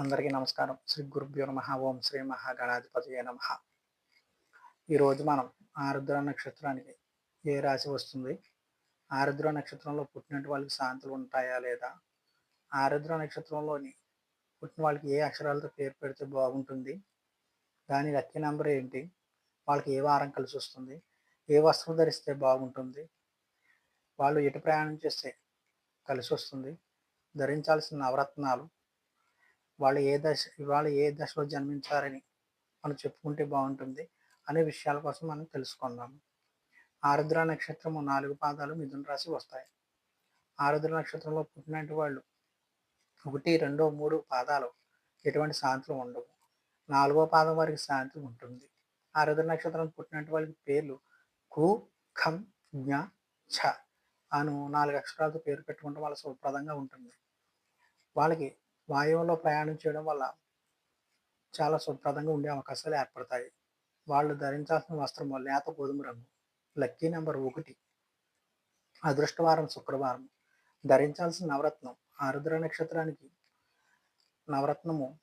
అందరికీ నమస్కారం. శ్రీ గురుభ్యో నమ. ఓం శ్రీ మహాగణాధిపతి నమ. ఈరోజు మనం ఆరుద్ర నక్షత్రానికి ఏ రాశి వస్తుంది? ఆరుద్ర నక్షత్రంలో పుట్టినట్టు వాళ్ళకి శాంతులు ఉంటాయా లేదా? ఆరుద్ర నక్షత్రంలోని పుట్టిన వాళ్ళకి ఏ అక్షరాలతో పేరు పెడితే బాగుంటుంది? దాని లక్కీ నెంబర్ ఏంటి? వాళ్ళకి ఏ వారం కలిసి వస్తుంది? ఏ వస్త్రం ధరిస్తే బాగుంటుంది? వాళ్ళు ఎటు ప్రయాణం చేస్తే కలిసి వస్తుంది? ధరించాల్సిన నవరత్నాలు వాళ్ళు ఏ దశ ఇవాళ ఏ దశలో జన్మించారని మనం చెప్పుకుంటే బాగుంటుంది అనే విషయాల కోసం మనం తెలుసుకుందాము. ఆరుద్ర నక్షత్రము నాలుగు పాదాలు మిథున రాశి వస్తాయి. ఆరుద్ర నక్షత్రంలో పుట్టినటువంటి వాళ్ళు ఒకటి రెండో మూడు పాదాలు ఎటువంటి శాంతులు ఉండవు. నాలుగో పాదం వారికి శాంతి ఉంటుంది. ఆరుద్ర నక్షత్రం పుట్టినటువంటి వాళ్ళకి పేర్లు కు ఖం జ్ఞ ఛ అను నాలుగు అక్షరాలతో పేరు పెట్టుకుంటే వాళ్ళ శుభప్రదంగా ఉంటుంది. వాళ్ళకి వాయువులో ప్రయాణం చేయడం వల్ల చాలా శుభ్రతంగా ఉండే అవకాశాలు ఏర్పడతాయి. వాళ్ళు ధరించాల్సిన వస్త్రము లేత గోధుమ రంగు లక్కీ నెంబర్ ఒకటి అదృష్టవారం శుక్రవారం. ధరించాల్సిన నవరత్నం ఆరుద్ర నక్షత్రానికి నవరత్నము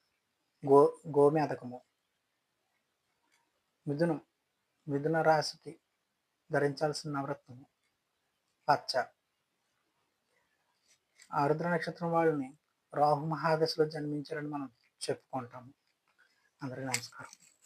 గో గోమేధకము. మిథునం మిథున రాశికి ధరించాల్సిన నవరత్నము పచ్చ. ఆరుద్ర నక్షత్రం వాళ్ళని రాహు మహాదశలో జన్మించారని మనం చెప్పుకుంటాము. అందరికీ నమస్కారం.